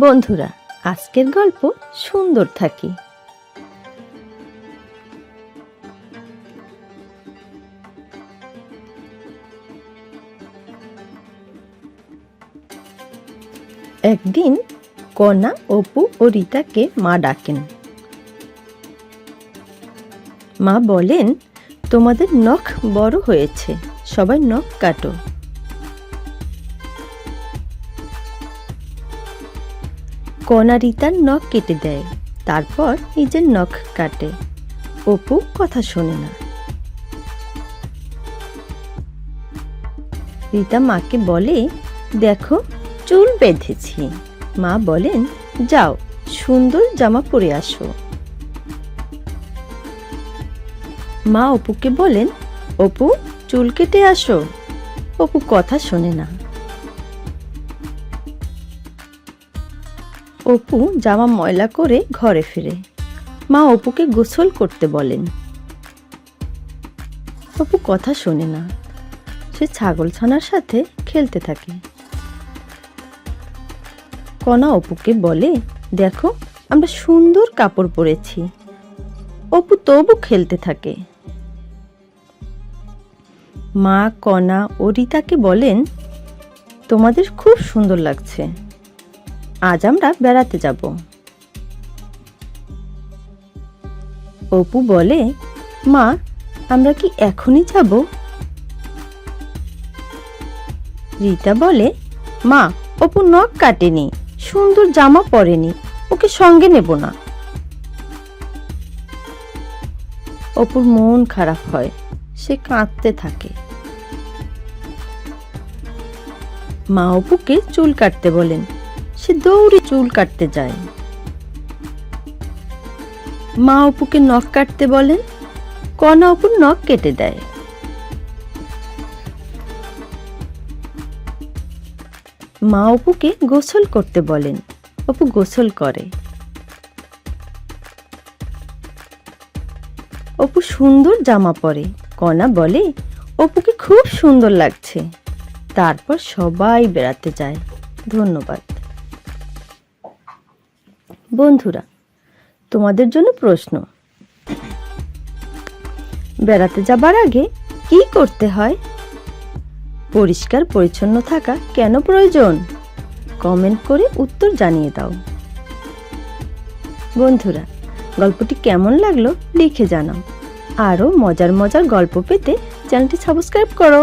বন্ধুরা, আজকের গল্প সুন্দর থাকি। একদিন কণা অপু ও রীতাকে মা ডাকেন। মা বলেন, তোমাদের নখ বড় হয়েছে, সবাই নখ কাটো। কণা রিতার নখ কেটে দেয়, তারপর নিজের নখ কাটে। অপু কথা শোনে না। রীতা মাকে বলে, দেখো, চুল বেঁধেছি। মা বলেন, যাও, সুন্দর জামা পরে আসো। মা অপুকে বলেন, অপু, চুল কেটে আসো। অপু কথা শোনে না। অপু জামা ময়লা করে ঘরে ফিরে। মা অপুকে গোসল করতে বলেন। অপু কথা শোনে না। সে ছাগল ছানার সাথে খেলতে থাকে। কণা অপুকে বলে, দেখো, আমরা সুন্দর কাপড় পরেছি। অপু তবু খেলতে থাকে। মা কণা ও রীতাকে বলেন, তোমাদের খুব সুন্দর লাগছে। আজ আমরা বেড়াতে যাব। অপু বলে, মা, আমরা কি এখনই যাব? রিতা বলে, মা, অপু নখ কাটেনি, সুন্দর জামা পরেনি, ওকে সঙ্গে নেব না। অপুর মন খারাপ হয়, সে কাঁদতে থাকে। মা অপুকে চুল কাটতে বলেন দৌড়ে চুল কাটতে যায়। মা অপুকে নখ কাটতে বলেন কণা অপুর নখ কেটে দেয়। মা অপুকে গোসল করতে বলেন, অপু গোসল করে। অপু সুন্দর জামা পরে কণা বলে, অপুকে খুব সুন্দর লাগছে। তারপর সবাই বেড়াতে যায়। ধন্যবাদ। বন্ধুরা, তোমাদের জন্য প্রশ্ন। বেড়াতে যাবার আগে কি করতে হয়? পরিষ্কার পরিচ্ছন্ন থাকা কেন প্রয়োজন? কমেন্ট করে উত্তর জানিয়ে দাও। বন্ধুরা, গল্পটি কেমন লাগল লিখে জানাও। আরও মজার মজার গল্প পেতে চ্যানেলটি সাবস্ক্রাইব করো।